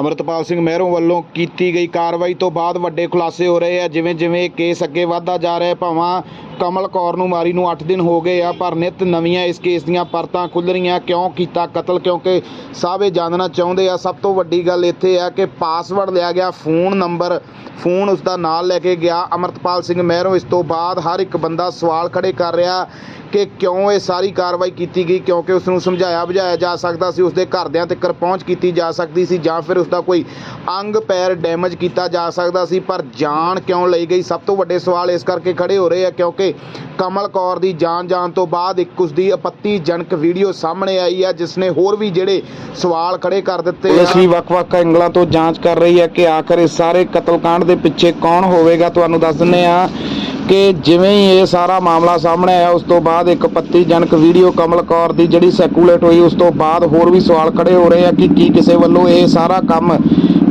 ਅਮਰਤਪਾਲ ਸਿੰਘ ਮਹਿਰੋਂ ਵੱਲੋਂ ਕੀਤੀ ਗਈ ਕਾਰਵਾਈ ਤੋਂ ਬਾਅਦ ਵੱਡੇ ਖੁਲਾਸੇ ਹੋ ਰਹੇ ਆ। ਜਿਵੇਂ ਜਿਵੇਂ ਕੇਸ ਅੱਗੇ ਵਧਦਾ ਜਾ ਰਿਹਾ, ਭਾਵਾਂ ਕਮਲ ਕੌਰ ਨੂੰ ਮਾਰੀ ਨੂੰ 8 ਦਿਨ ਹੋ ਗਏ ਆ, ਪਰ ਨਿਤ ਨਵੀਆਂ ਇਸ ਕੇਸ ਦੀਆਂ ਪਰਤਾਂ ਖੁੱਲ ਰਹੀਆਂ। ਕਿਉਂ ਕੀਤਾ ਕਤਲ? ਕਿਉਂਕਿ ਸਭ ਇਹ ਜਾਣਨਾ ਚਾਹੁੰਦੇ ਆ। ਸਭ ਤੋਂ ਵੱਡੀ ਗੱਲ ਇੱਥੇ ਆ ਕਿ ਪਾਸਵਰਡ ਲਿਆ ਗਿਆ, ਫੋਨ ਨੰਬਰ, ਫੋਨ ਉਸ ਦਾ ਨਾਲ ਲੈ ਕੇ ਗਿਆ। ਅਮਰਤਪਾਲ ਸਿੰਘ ਮਹਿਰੋਂ ਇਸ ਤੋਂ ਬਾਅਦ ਹਰ ਇੱਕ ਬੰਦਾ ਸਵਾਲ ਖੜੇ ਕਰ ਰਿਹਾ ਕਿ ਕਿਉਂ ਇਹ ਸਾਰੀ ਕਾਰਵਾਈ ਕੀਤੀ ਗਈ? ਕਿਉਂਕਿ ਉਸ ਨੂੰ ਸਮਝਾਇਆ ਬੁਝਾਇਆ ਜਾ ਸਕਦਾ ਸੀ ਉਸ ਦੇ ਘਰਦਿਆਂ ਤੱਕ ਪਹੁੰਚ ਕੀਤੀ ਜਾ ਸਕਦੀ ਸੀ ਜਾਂ ਫਿਰ ਉਸ ਦਾ ਕੋਈ ਅੰਗ ਪੈਰ ਡੈਮੇਜ ਕੀਤਾ ਜਾ ਸਕਦਾ ਸੀ, ਪਰ ਜਾਨ ਕਿਉਂ ਲਈ ਗਈ? ਸਭ ਤੋਂ ਵੱਡੇ ਸਵਾਲ ਇਸ ਕਰਕੇ ਖੜੇ ਹੋ ਰਹੇ ਆ ਕਿਉਂਕਿ ਕਮਲ ਕੌਰ ਦੀ ਜਾਨ ਜਾਣ ਤੋਂ ਬਾਅਦ ਇੱਕ ਉਸ ਦੀ ਆਪੱਤੀਜਨਕ ਵੀਡੀਓ ਸਾਹਮਣੇ ਆਈ ਆ, ਜਿਸ ਨੇ ਹੋਰ ਵੀ ਜਿਹੜੇ ਸਵਾਲ ਖੜੇ ਕਰ ਦਿੱਤੇ ਪੁਲਿਸ ਵੀ ਵੱਖ-ਵੱਖ ਐਂਗਲਾਂ ਤੋਂ ਜਾਂਚ ਕਰ ਰਹੀ ਹੈ ਕਿ ਆਖਰ ਇਸ ਸਾਰੇ ਕਤਲकांड ਦੇ ਪਿੱਛੇ ਕੌਣ ਹੋਵੇਗਾ, ਤੁਹਾਨੂੰ ਦੱਸ ਦਿੰਨੇ ਆ ਕਿ ਜਿਵੇਂ ਹੀ ਇਹ ਸਾਰਾ ਮਾਮਲਾ ਸਾਹਮਣੇ ਆਇਆ, ਉਸ ਤੋਂ ਬਾਅਦ ਇੱਕ ਪੱਤੀਜਨਕ ਵੀਡੀਓ ਕਮਲ ਕੌਰ ਦੀ ਜਿਹੜੀ ਸਰਕੂਲੇਟ ਹੋਈ, ਉਸ ਤੋਂ ਬਾਅਦ ਹੋਰ ਵੀ ਸਵਾਲ ਖੜੇ ਹੋ ਰਹੇ ਆ ਕਿ ਕੀ ਕਿਸੇ ਵੱਲੋਂ ਇਹ ਸਾਰਾ ਕੰਮ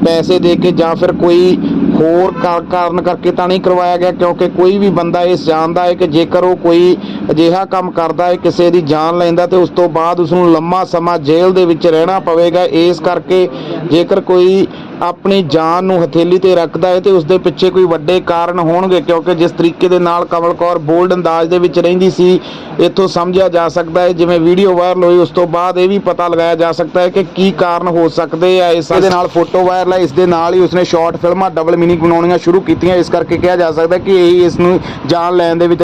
ਪੈਸੇ ਦੇ ਕੇ ਜਾਂ ਫਿਰ ਕੋਈ ਹੋਰ ਕਾਰਨ ਕਰਕੇ ਤਾਂ ਨਹੀਂ ਕਰਵਾਇਆ ਗਿਆ, ਕਿਉਂਕਿ ਕੋਈ ਵੀ ਬੰਦਾ ਇਸ ਜਾਣਦਾ ਹੈ ਕਿ ਜੇਕਰ ਉਹ ਕੋਈ ਅਜਿਹਾ ਕੰਮ ਕਰਦਾ ਹੈ, ਕਿਸੇ ਦੀ ਜਾਨ ਲੈਂਦਾ ਤੇ ਉਸ ਤੋਂ ਬਾਅਦ ਉਸ ਨੂੰ ਲੰਮਾ ਸਮਾਂ ਜੇਲ੍ਹ ਦੇ ਵਿੱਚ ਰਹਿਣਾ ਪਵੇਗਾ। ਇਸ ਕਰਕੇ ਜੇਕਰ ਕੋਈ ਆਪਣੀ ਜਾਨ ਨੂੰ ਹਥੇਲੀ ਤੇ ਰੱਖਦਾ ਹੈ ਤੇ ਉਸ ਦੇ ਪਿੱਛੇ ਕੋਈ ਵੱਡੇ ਕਾਰਨ ਹੋਣਗੇ, ਕਿਉਂਕਿ ਜਿਸ ਤਰੀਕੇ ਦੇ ਨਾਲ ਕਮਲ ਕੌਰ ਬੋਲਡ ਅੰਦਾਜ਼ ਦੇ ਵਿੱਚ ਰਹਿੰਦੀ ਸੀ, ਇੱਥੋਂ ਸਮਝਿਆ ਜਾ ਸਕਦਾ ਹੈ, ਜਿਵੇਂ ਵੀਡੀਓ ਵਾਇਰਲ ਹੋਈ, ਉਸ ਤੋਂ ਬਾਅਦ ਇਹ ਵੀ ਪਤਾ ਲਗਾਇਆ ਜਾ ਸਕਦਾ ਹੈ ਕਿ ਕੀ ਕਾਰਨ ਹੋ ਸਕਦੇ ਆ ਇਸ ਦੇ ਨਾਲ ਫੋਟੋ ਵਾਇਰਲ ਹੈ, ਇਸ ਦੇ ਨਾਲ ਹੀ ਉਸਨੇ ਸ਼ਾਰਟ ਫਿਲਮਾਂ, ਡਬਲ ਮੀਨਿੰਗ ਬਣਾਉਣੀਆਂ ਸ਼ੁਰੂ ਕੀਤੀਆਂ, ਇਸ ਕਰਕੇ ਕਿਹਾ ਜਾ ਸਕਦਾ ਕਿ ਇਹ ਇਸ ਨੂੰ ਜਾਨ ਲੈਣ ਦੇ ਵਿੱਚ